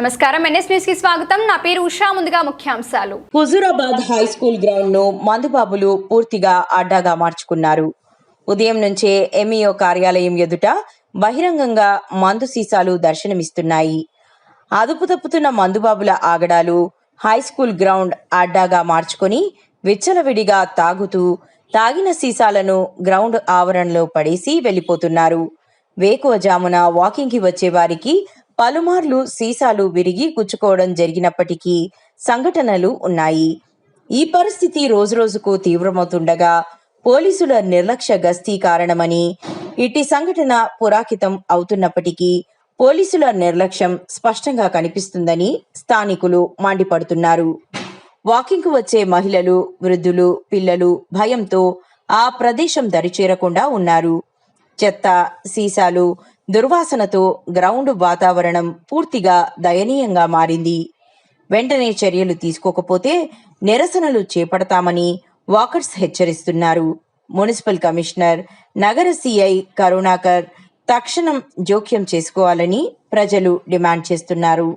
నమస్కారం. ఎన్ఎస్ న్యూస్కి స్వాగతం. నా పేరు ఉషా. ముందుగా ముఖ్యాంశాలు. హుజూరాబాద్ హై స్కూల్ గ్రౌండ్ను మందుబాబులు పూర్తిగా అడ్డాగా మార్చుకున్నారు. ఉదయం నుంచే ఎంఈఓ కార్యాలయం ఎదుట బహిరంగంగా మందు సీసాలు దర్శనమిస్తున్నాయి. అదుపు తప్పుతున్న మందుబాబుల ఆగడాలు హై స్కూల్ గ్రౌండ్ అడ్డాగా మార్చుకొని విచ్చలవిడిగా తాగుతూ తాగిన సీసాలను గ్రౌండ్ ఆవరణలో పడేసి వెళ్ళిపోతున్నారు వేకువజామున వాకింగ్కి వచ్చే వారికి పలుమార్లు సీసాలు విరిగి గుచ్చుకోవడం జరిగినప్పటికీ సంఘటనలు ఉన్నాయి. ఈ పరిస్థితి రోజురోజుకు తీవ్రమవుతుండగా పోలీసుల నిర్లక్ష్య గస్తీ కారణమని ఇట్టి సంఘటన పురాకితం అవుతున్నప్పటికీ పోలీసుల నిర్లక్ష్యం స్పష్టంగా కనిపిస్తుందని స్థానికులు మండిపడుతున్నారు. వాకింగ్కు వచ్చే మహిళలు వృద్ధులు పిల్లలు భయంతో ఆ ప్రదేశం దరిచేరకుండా ఉన్నారు. చెత్త సీసాలు దుర్వాసనతో గ్రౌండ్ వాతావరణం పూర్తిగా దయనీయంగా మారింది. వెంటనే చర్యలు తీసుకోకపోతే నిరసనలు చేపడతామని వాకర్స్ హెచ్చరిస్తున్నారు. మున్సిపల్ కమిషనర్ నగర సిఐ కరుణాకర్ తక్షణం జోక్యం చేసుకోవాలని ప్రజలు డిమాండ్ చేస్తున్నారు.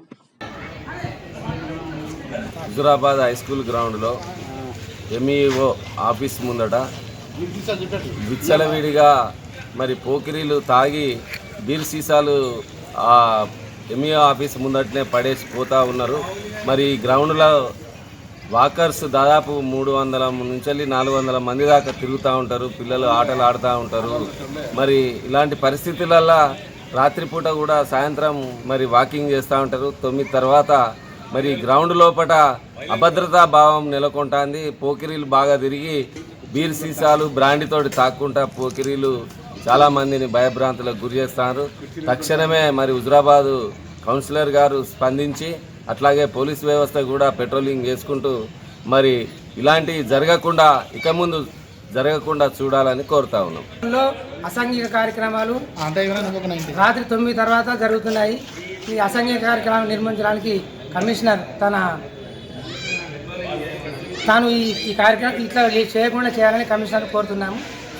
హుజురాబాద్ హై స్కూల్ గ్రౌండ్లో ఎంఈఓ ఆఫీస్ ముందట విచ్చలవిడిగా మరి పోకిరీలు తాగి బీర్ సీసాలు ఆ ఎంఈఓ ఆఫీస్ ముందటనే పడేసి పోతూ ఉన్నారు. మరి గ్రౌండ్లో వాకర్స్ దాదాపు మూడు వందల నుంచి నాలుగు వందల మంది దాకా తిరుగుతూ ఉంటారు. పిల్లలు ఆటలు ఆడుతూ ఉంటారు. మరి ఇలాంటి పరిస్థితులల్లో రాత్రిపూట కూడా సాయంత్రం మరి వాకింగ్ చేస్తూ ఉంటారు. తొమ్మిది తర్వాత మరి గ్రౌండ్ లోపట అభద్రతా భావం నెలకొంటుంది. పోకిరీలు బాగా తిరిగి బీర్ సీసాలు బ్రాండితోటి తాక్కుంటా పోకిరీలు చాలా మందిని భయభ్రాంతులకు గురి చేస్తున్నారు. తక్షణమే మరి హుజురాబాదు కౌన్సిలర్ గారు స్పందించి అట్లాగే పోలీస్ వ్యవస్థ కూడా పెట్రోలింగ్ చేసుకుంటూ మరి ఇలాంటివి జరగకుండా ఇక ముందు జరగకుండా చూడాలని కోరుతా ఉన్నాం. అసాంఘిక కార్యక్రమాలు రాత్రి తొమ్మిది తర్వాత జరుగుతున్నాయి. ఈ అసాంఘిక కార్యక్రమాలు నిర్మించడానికి కమిషనర్ తన తాను ఈ ఈ కార్యక్రమం ఇట్లా చేయకుండా చేయాలని కమిషనర్ కోరుతున్నాము.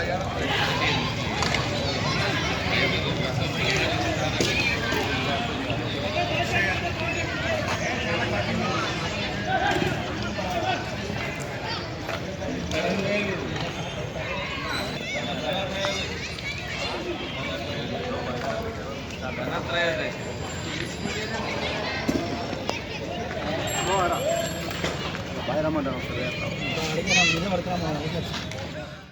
Ini Vaya la mano, se